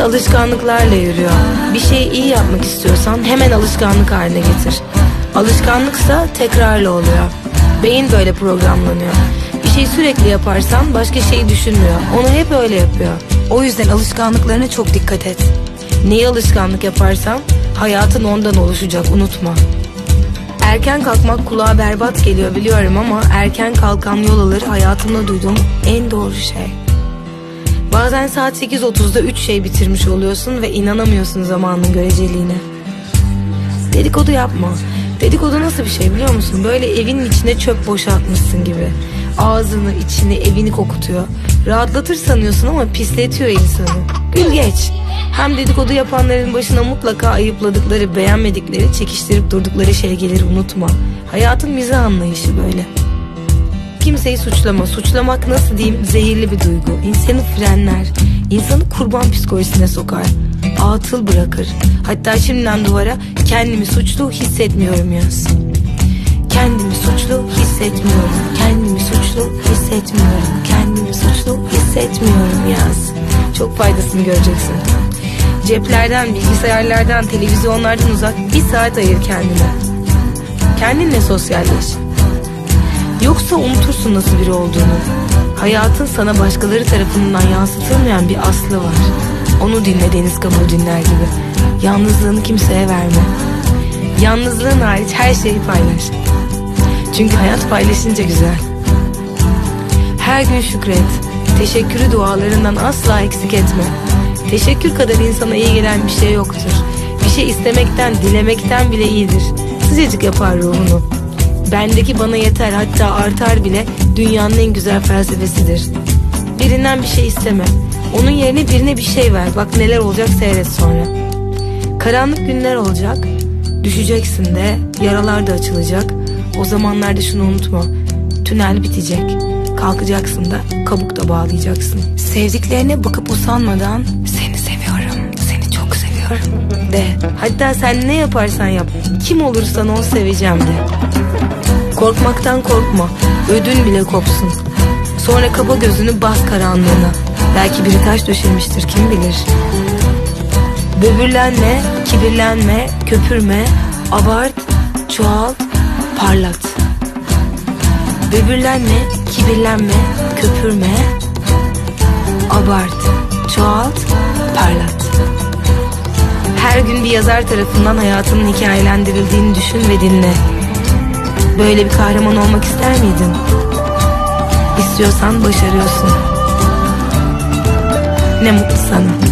Hayat alışkanlıklarla yürüyor. Bir şeyi iyi yapmak istiyorsan hemen alışkanlık haline getir. Alışkanlıksa tekrarla oluyor. Beyin böyle programlanıyor. Bir şeyi sürekli yaparsan başka şeyi düşünmüyor. Onu hep öyle yapıyor. O yüzden alışkanlıklarına çok dikkat et. Neyi alışkanlık yaparsan hayatın ondan oluşacak unutma. Erken kalkmak kulağa berbat geliyor biliyorum ama erken kalkan yol alır hayatımda duyduğum en doğru şey. Bazen saat 8.30'da 3 şey bitirmiş oluyorsun ve inanamıyorsun zamanın göreceliğine. Dedikodu yapma. Dedikodu nasıl bir şey biliyor musun? Böyle evinin içine çöp boşaltmışsın gibi. Ağzını, içini, evini kokutuyor. Rahatlatır sanıyorsun ama pisletiyor insanı. Gül geç. Hem dedikodu yapanların başına mutlaka ayıpladıkları, beğenmedikleri, çekiştirip durdukları şey gelir unutma. Hayatın mizah anlayışı böyle. Kimseyi suçlama. Suçlamak nasıl diyeyim zehirli bir duygu. İnsanı frenler. insanı kurban psikolojisine sokar. Atıl bırakır. Hatta şimdiden duvara kendimi suçlu hissetmiyorum yaz. Kendimi suçlu hissetmiyorum. Kendimi suçlu hissetmiyorum. Kendimi suçlu hissetmiyorum yaz. Çok faydasını göreceksin. Ceplerden, bilgisayarlardan, televizyonlardan uzak bir saat ayır kendine. Kendinle sosyalleş. Yoksa unutursun nasıl biri olduğunu. Hayatın sana başkaları tarafından yansıtılmayan bir aslı var. Onu dinle Deniz Kabul dinler gibi. Yalnızlığını kimseye verme. Yalnızlığın hariç her şeyi paylaş. Çünkü hayat paylaşınca güzel. Her gün şükret. Teşekkürü dualarından asla eksik etme. Teşekkür kadar insana iyi gelen bir şey yoktur. Bir şey istemekten, dilemekten bile iyidir. Sıcacık yapar ruhunu. Bendeki bana yeter hatta artar bile dünyanın en güzel felsefesidir. Birinden bir şey isteme. Onun yerine birine bir şey ver. Bak neler olacak seyret sonra. Karanlık günler olacak. Düşeceksin de, yaralar da açılacak. O zamanlarda şunu unutma. Tünel bitecek. Kalkacaksın da, kabuk da bağlayacaksın. Sevdiklerine bakıp usanmadan seni seviyorum, seni çok seviyorum. De. Hatta sen ne yaparsan yap. Kim olursan ol seveceğim de. Korkmaktan korkma. Ödün bile kopsun. Sonra kapa gözünü bas karanlığına. Belki biri taş döşemiştir kim bilir. Böbürlenme, kibirlenme, köpürme, abart, çoğalt, parlat. Böbürlenme, kibirlenme, köpürme, abart, çoğalt, parlat. Her gün bir yazar tarafından hayatının hikayelendirildiğini düşün ve dinle. Böyle bir kahraman olmak ister miydin? İstiyorsan başarıyorsun. Ne mutlu sana.